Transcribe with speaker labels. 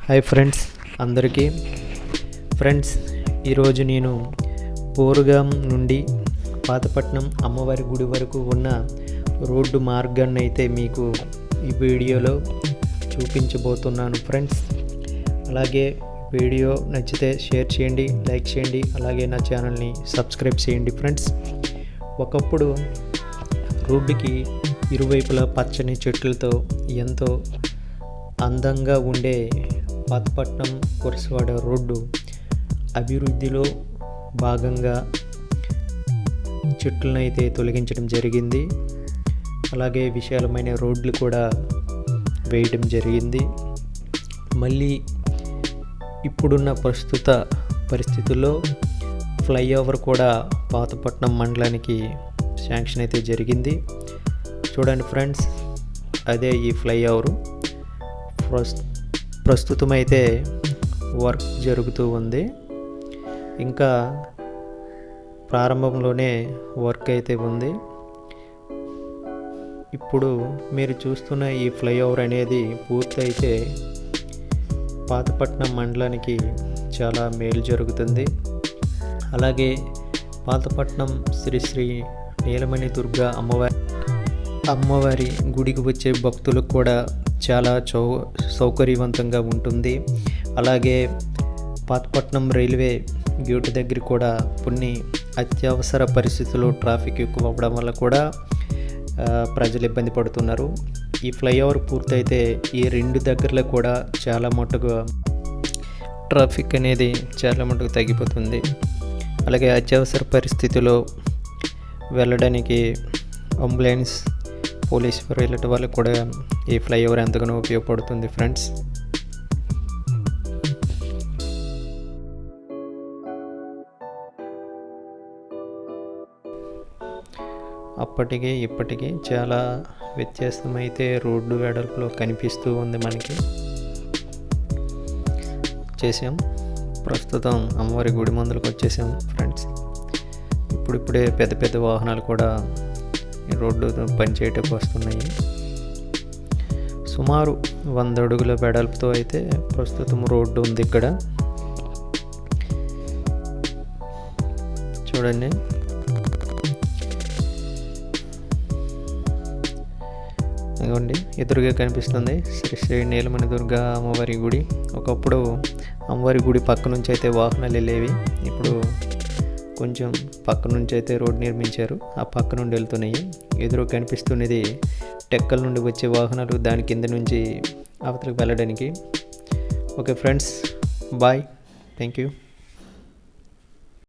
Speaker 1: Hi friends అందరికీ. Friends ఈరోజు నేను బోరుగాం నుండి పాతపట్నం అమ్మవారి గుడి వరకు ఉన్న రోడ్డు మార్గాన్ని అయితే మీకు ఈ వీడియోలో చూపించబోతున్నాను ఫ్రెండ్స్ అలాగే వీడియో నచ్చితే షేర్ చేయండి లైక్ చేయండి అలాగే నా ఛానల్ని సబ్స్క్రైబ్ చేయండి ఫ్రెండ్స్ ఒకప్పుడు రోడ్డుకి ఇరువైపులా పచ్చని చెట్లతో ఎంతో అందంగా ఉండే పాతపట్నం కురసవాడ రోడ్డు అభివృద్ధిలో భాగంగా చెట్లను అయితే తొలగించడం జరిగింది. అలాగే విశాలమైన రోడ్లు కూడా వేయడం జరిగింది. మళ్ళీ ఇప్పుడున్న ప్రస్తుత పరిస్థితుల్లో ఫ్లైఓవర్ కూడా పాతపట్నం మండలానికి శాంక్షన్ అయితే జరిగింది. చూడండి ఫ్రెండ్స్ అదే ఈ ఫ్లైఓవర్. ఫస్ట్ ప్రస్తుతం అయితే వర్క్ జరుగుతూ ఉంది. ఇంకా ప్రారంభంలోనే వర్క్ అయితే ఉంది. ఇప్పుడు మీరు చూస్తున్న ఈ ఫ్లైఓవర్ అనేది పూర్తయితే పాతపట్నం మండలానికి చాలా మేలు జరుగుతుంది. అలాగే పాతపట్నం శ్రీ శ్రీ నీలమణి దుర్గా అమ్మవారి అమ్మవారి గుడికి వచ్చే భక్తులకు కూడా చాలా చౌ సౌకర్యవంతంగా ఉంటుంది. అలాగే పాతపట్నం రైల్వే గేటు దగ్గర కూడా కొన్ని అత్యవసర పరిస్థితుల్లో ట్రాఫిక్ ఎక్కువ అవ్వడం వల్ల కూడా ప్రజలు ఇబ్బంది పడుతున్నారు. ఈ ఫ్లైఓవర్ పూర్తయితే ఈ రెండు దగ్గరలో కూడా చాలా మటుకు ట్రాఫిక్ అనేది చాలా మటుకు తగ్గిపోతుంది. అలాగే అత్యవసర పరిస్థితిలో వెళ్ళడానికి అంబులెన్స్ పోలీస్ వెళ్ళటం వాళ్ళకి కూడా ఈ ఫ్లైఓవర్ ఎంతగానో ఉపయోగపడుతుంది ఫ్రెండ్స్. అప్పటికి ఇప్పటికీ చాలా వ్యత్యాసమైతే రోడ్డు వెడల్పులో కనిపిస్తూ ఉంది మనకి. చేసాం ప్రస్తుతం అమ్మవారి గుడి మందులకు వచ్చేసాం ఫ్రెండ్స్. ఇప్పుడిప్పుడే పెద్ద పెద్ద వాహనాలు కూడా రోడ్డు పనిచేయటకు వస్తున్నాయి. సుమారు వంద అడుగుల వెడల్పుతో అయితే ప్రస్తుతం రోడ్డు ఉంది ఇక్కడ. చూడండి. ఇదిగోండి ఎదురుగా కనిపిస్తుంది శ్రీ శ్రీ నీలమణి దుర్గా అమ్మవారి గుడి. ఒకప్పుడు అమ్మవారి గుడి పక్క నుంచి అయితే వాహనాలు వెళ్ళేవి. ఇప్పుడు కొంచెం పక్క నుంచి అయితే రోడ్ నిర్మించారు. ఆ పక్క నుండి వెళ్తున్నాయి. ఎదురు కనిపిస్తున్నది టెక్కల నుండి వచ్చే వాహనాలు. దాని కింద నుంచి అవతలకు వెళ్ళడానికి. Okay friends bye. Thank you